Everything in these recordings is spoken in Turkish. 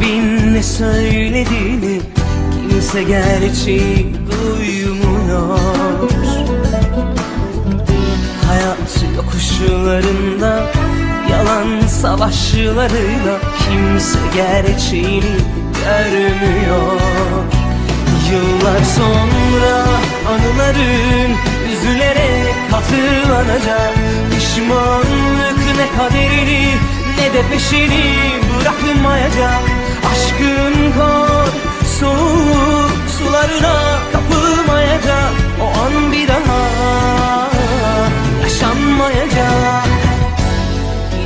Kalbin ne söylediğini kimse gerçeği duymuyor. Hayat yokuşlarında yalan savaşlarıyla kimse gerçeğini görmüyor. Yıllar sonra anıların üzülerek hatırlanacak Pişmanlık de peşini bırakmayacak. Aşkın kor soğuk sularına kapılmayacak. O an bir daha yaşanmayacak.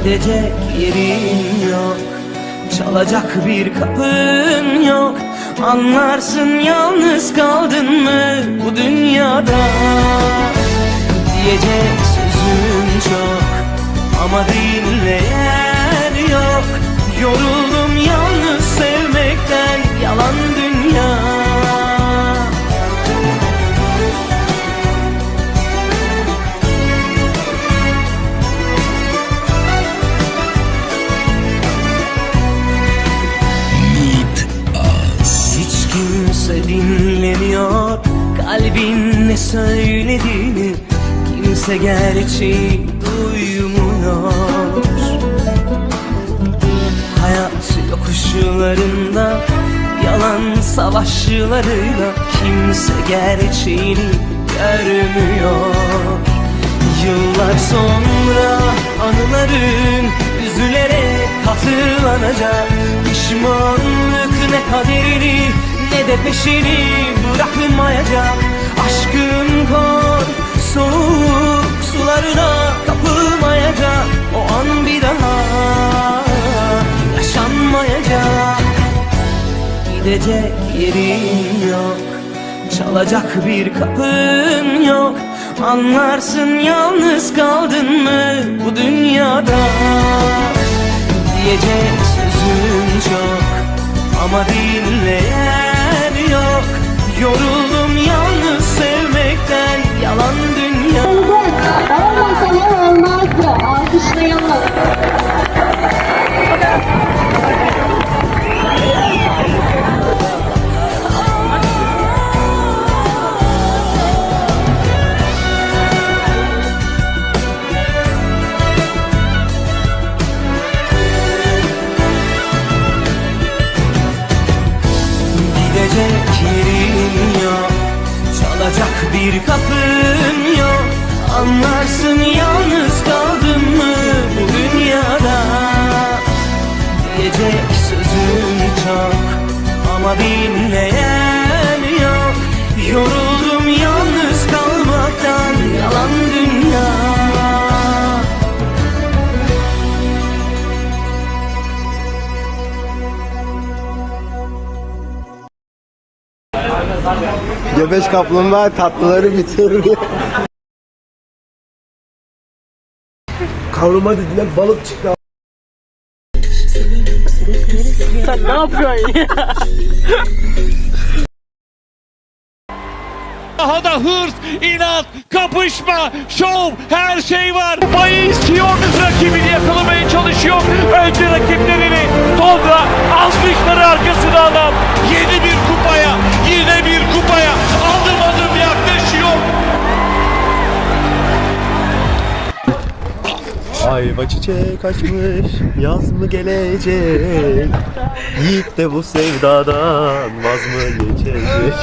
Gidecek yerin yok Çalacak bir kapın yok. Anlarsın yalnız kaldın mı bu dünyada? Diyecek sözüm çok Ama dinleyen Kalbin ne söylediğini Kimse gerçeği duymuyor. Hayat yokuşlarında Yalan savaşlarıyla Kimse gerçeğini görmüyor. Yıllar sonra anıların üzülerek hatırlanacak Pişmanlık ne kaderini ne de peşini bırakmayacak Aşkın kor soğuk sularına kapılmayacak O an bir daha yaşanmayacak. Gidecek yerin yok Çalacak bir kapın yok. Anlarsın yalnız kaldın mı bu dünyada? Diyecek sözüm çok Ama dinleyen Yalan dünya Olmasa ne olmazdı? Alkışlayalım. Gidecek yerin yok Çalacak bir kapın yok. Anlarsın yalnız kaldın mı bu dünyada? Diyecek sözüm çok Ama dinleyen Göbeş kaplumbağa tatlıları bitiriyor. Kavrulma dediler balık çıktı. Daha da hırs, inat, kapışma, şov, her şey var. Kupayı istiyor, rakibini Ayva çiçek açmış yaz mı gelecek? Yiğit de bu sevdadan vaz mı geçecek